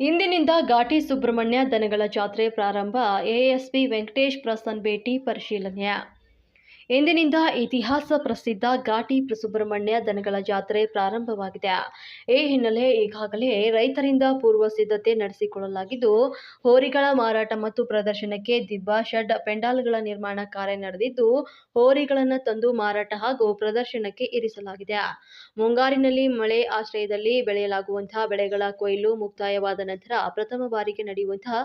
ಇಂದಿನಿಂದ ಘಾಟಿ ಸುಬ್ರಹ್ಮಣ್ಯ ದನಗಳ ಜಾತ್ರೆ ಪ್ರಾರಂಭ. ಎಎಸ್ಪಿ ವೆಂಕಟೇಶ್ ಪ್ರಸನ್ ಭೇಟಿ ಪರಿಶೀಲನೆ. ಇಂದಿನಿಂದ ಇತಿಹಾಸ ಪ್ರಸಿದ್ಧ ಘಾಟಿ ಸುಬ್ರಹ್ಮಣ್ಯ ದನಗಳ ಜಾತ್ರೆ ಪ್ರಾರಂಭವಾಗಿದೆ. ಈ ಹಿನ್ನೆಲೆ ಈಗಾಗಲೇ ರೈತರಿಂದ ಪೂರ್ವ ಸಿದ್ಧತೆ ನಡೆಸಿಕೊಳ್ಳಲಾಗಿದ್ದು, ಹೋರಿಗಳ ಮಾರಾಟ ಮತ್ತು ಪ್ರದರ್ಶನಕ್ಕೆ ದಿಬ್ಬಾ, ಶೆಡ್, ಪೆಂಡಾಲ್ಗಳ ನಿರ್ಮಾಣ ಕಾರ್ಯ ನಡೆದಿದ್ದು, ಹೋರಿಗಳನ್ನು ತಂದು ಮಾರಾಟ ಹಾಗೂ ಪ್ರದರ್ಶನಕ್ಕೆ ಇರಿಸಲಾಗಿದೆ. ಮುಂಗಾರಿನಲ್ಲಿ ಮಳೆ ಆಶ್ರಯದಲ್ಲಿ ಬೆಳೆಯಲಾಗುವಂತಹ ಬೆಳೆಗಳ ಕೊಯ್ಲು ಮುಕ್ತಾಯವಾದ ನಂತರ ಪ್ರಥಮ ಬಾರಿಗೆ ನಡೆಯುವಂತಹ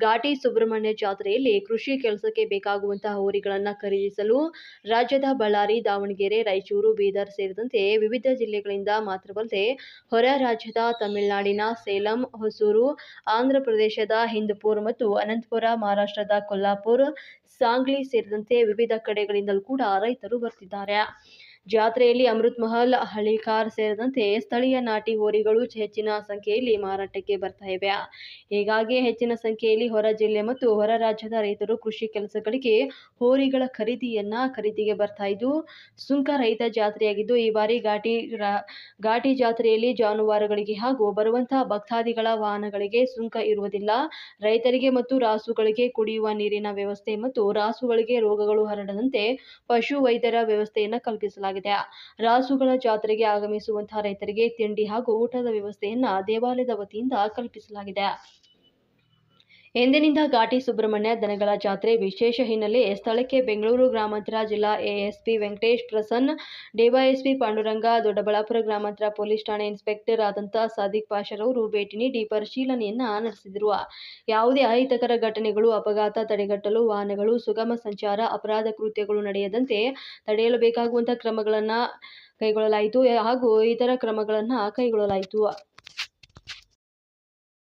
ಘಾಟಿ ಸುಬ್ರಹ್ಮಣ್ಯ ಜಾತ್ರೆಯಲ್ಲಿ ಕೃಷಿ ಕೆಲಸಕ್ಕೆ ಬೇಕಾಗುವಂತಹ ಹೋರಿಗಳನ್ನು ಖರೀದಿಸಲು ರಾಜ್ಯದ ಬಳ್ಳಾರಿ, ದಾವಣಗೆರೆ, ರಾಯಚೂರು, ಬೀದರ್ ಸೇರಿದಂತೆ ವಿವಿಧ ಜಿಲ್ಲೆಗಳಿಂದ ಮಾತ್ರವಲ್ಲದೆ ಹೊರ ರಾಜ್ಯದ ತಮಿಳುನಾಡಿನ ಸೇಲಂ, ಹೊಸೂರು, ಆಂಧ್ರ ಪ್ರದೇಶದ ಹಿಂದೂಪುರ್ ಮತ್ತು ಅನಂತಪುರ, ಮಹಾರಾಷ್ಟ್ರದ ಕೊಲ್ಲಾಪುರ್, ಸಾಂಗ್ಲಿ ಸೇರಿದಂತೆ ವಿವಿಧ ಕಡೆಗಳಿಂದಲೂ ಕೂಡ ರೈತರು ಬರ್ತಿದ್ದಾರೆ. ಜಾತ್ರೆಯಲ್ಲಿ ಅಮೃತ್ ಮಹಲ್ ಹಳಿಕಾರ್ ಸೇರಿದಂತೆ ಸ್ಥಳೀಯ ನಾಟಿ ಹೋರಿಗಳು ಹೆಚ್ಚಿನ ಸಂಖ್ಯೆಯಲ್ಲಿ ಮಾರಾಟಕ್ಕೆ ಬರ್ತಾ ಇವೆ. ಹೀಗಾಗಿ ಹೆಚ್ಚಿನ ಸಂಖ್ಯೆಯಲ್ಲಿ ಹೊರ ಜಿಲ್ಲೆ ಮತ್ತು ಹೊರ ರಾಜ್ಯದ ರೈತರು ಕೃಷಿ ಕೆಲಸಗಳಿಗೆ ಹೋರಿಗಳ ಖರೀದಿಯನ್ನ ಖರೀದಿಗೆ ಬರ್ತಾ ಇದ್ದು, ಸುಂಕ ರಹಿತ ಜಾತ್ರೆಯಾಗಿದ್ದು, ಈ ಬಾರಿ ಘಾಟಿ ಘಾಟಿ ಜಾತ್ರೆಯಲ್ಲಿ ಜಾನುವಾರುಗಳಿಗೆ ಹಾಗೂ ಬರುವಂತಹ ಭಕ್ತಾದಿಗಳ ವಾಹನಗಳಿಗೆ ಸುಂಕ ಇರುವುದಿಲ್ಲ. ರೈತರಿಗೆ ಮತ್ತು ರಾಸುಗಳಿಗೆ ಕುಡಿಯುವ ನೀರಿನ ವ್ಯವಸ್ಥೆ ಮತ್ತು ರಾಸುಗಳಿಗೆ ರೋಗಗಳು ಹರಡದಂತೆ ಪಶು ವೈದ್ಯರ ವ್ಯವಸ್ಥೆಯನ್ನು ಕಲ್ಪಿಸಲಾಗಿದೆ. ರಾಸುಗಳ ಜಾತ್ರೆಗೆ ಆಗಮಿಸುವಂತಹ ರೈತರಿಗೆ ತಿಂಡಿ ಹಾಗೂ ಊಟದ ವ್ಯವಸ್ಥೆಯನ್ನ ದೇವಾಲಯದ ವತಿಯಿಂದ ಕಲ್ಪಿಸಲಾಗಿದೆ. ಎಂದಿನಿಂದ ಘಾಟಿ ಸುಬ್ರಹ್ಮಣ್ಯ ದನಗಳ ಜಾತ್ರೆ ವಿಶೇಷ ಹಿನ್ನೆಲೆ ಸ್ಥಳಕ್ಕೆ ಬೆಂಗಳೂರು ಗ್ರಾಮಾಂತರ ಜಿಲ್ಲಾ ಎಎಸ್ಪಿ ವೆಂಕಟೇಶ್ ಪ್ರಸನ್ನ, ಡಿವೈಎಸ್ಪಿ ಪಾಂಡುರಂಗ, ದೊಡ್ಡಬಳ್ಳಾಪುರ ಗ್ರಾಮಾಂತರ ಪೊಲೀಸ್ ಠಾಣೆ ಇನ್ಸ್ಪೆಕ್ಟರ್ ಆದಂಥ ಸಾದಿಕ್ ಪಾಷರವರು ಭೇಟಿ ನೀಡಿ ಪರಿಶೀಲನೆಯನ್ನ ನಡೆಸಿದರು. ಯಾವುದೇ ಅಹಿತಕರ ಘಟನೆಗಳು, ಅಪಘಾತ ತಡೆಗಟ್ಟಲು ವಾಹನಗಳು, ಸುಗಮ ಸಂಚಾರ, ಅಪರಾಧ ಕೃತ್ಯಗಳು ನಡೆಯದಂತೆ ತಡೆಯಲು ಬೇಕಾಗುವಂತಹ ಕ್ರಮಗಳನ್ನು ಕೈಗೊಳ್ಳಲಾಯಿತು ಹಾಗೂ ಇತರ ಕ್ರಮಗಳನ್ನು ಕೈಗೊಳ್ಳಲಾಯಿತು.